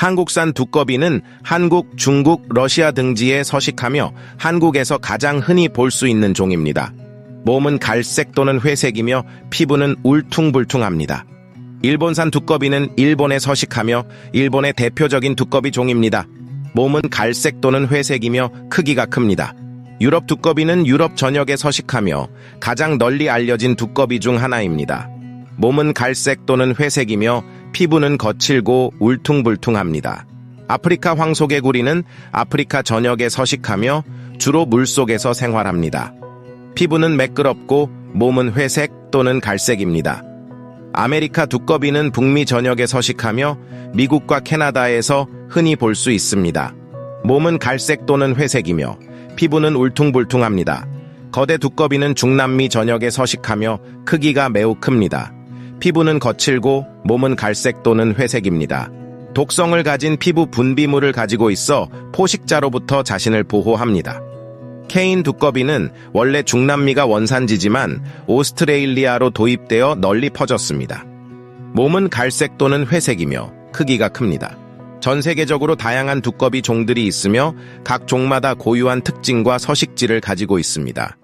한국산 두꺼비는 한국, 중국, 러시아 등지에 서식하며 한국에서 가장 흔히 볼 수 있는 종입니다. 몸은 갈색 또는 회색이며 피부는 울퉁불퉁합니다. 일본산 두꺼비는 일본에 서식하며 일본의 대표적인 두꺼비 종입니다. 몸은 갈색 또는 회색이며 크기가 큽니다. 유럽 두꺼비는 유럽 전역에 서식하며 가장 널리 알려진 두꺼비 중 하나입니다. 몸은 갈색 또는 회색이며 피부는 거칠고 울퉁불퉁합니다. 아프리카 황소개구리는 아프리카 전역에 서식하며 주로 물속에서 생활합니다. 피부는 매끄럽고 몸은 회색 또는 갈색입니다. 아메리카 두꺼비는 북미 전역에 서식하며 미국과 캐나다에서 흔히 볼 수 있습니다. 몸은 갈색 또는 회색이며 피부는 울퉁불퉁합니다. 거대 두꺼비는 중남미 전역에 서식하며 크기가 매우 큽니다. 피부는 거칠고 몸은 갈색 또는 회색입니다. 독성을 가진 피부 분비물을 가지고 있어 포식자로부터 자신을 보호합니다. 케인 두꺼비는 원래 중남미가 원산지지만 오스트레일리아로 도입되어 널리 퍼졌습니다. 몸은 갈색 또는 회색이며 크기가 큽니다. 전 세계적으로 다양한 두꺼비 종들이 있으며 각 종마다 고유한 특징과 서식지를 가지고 있습니다.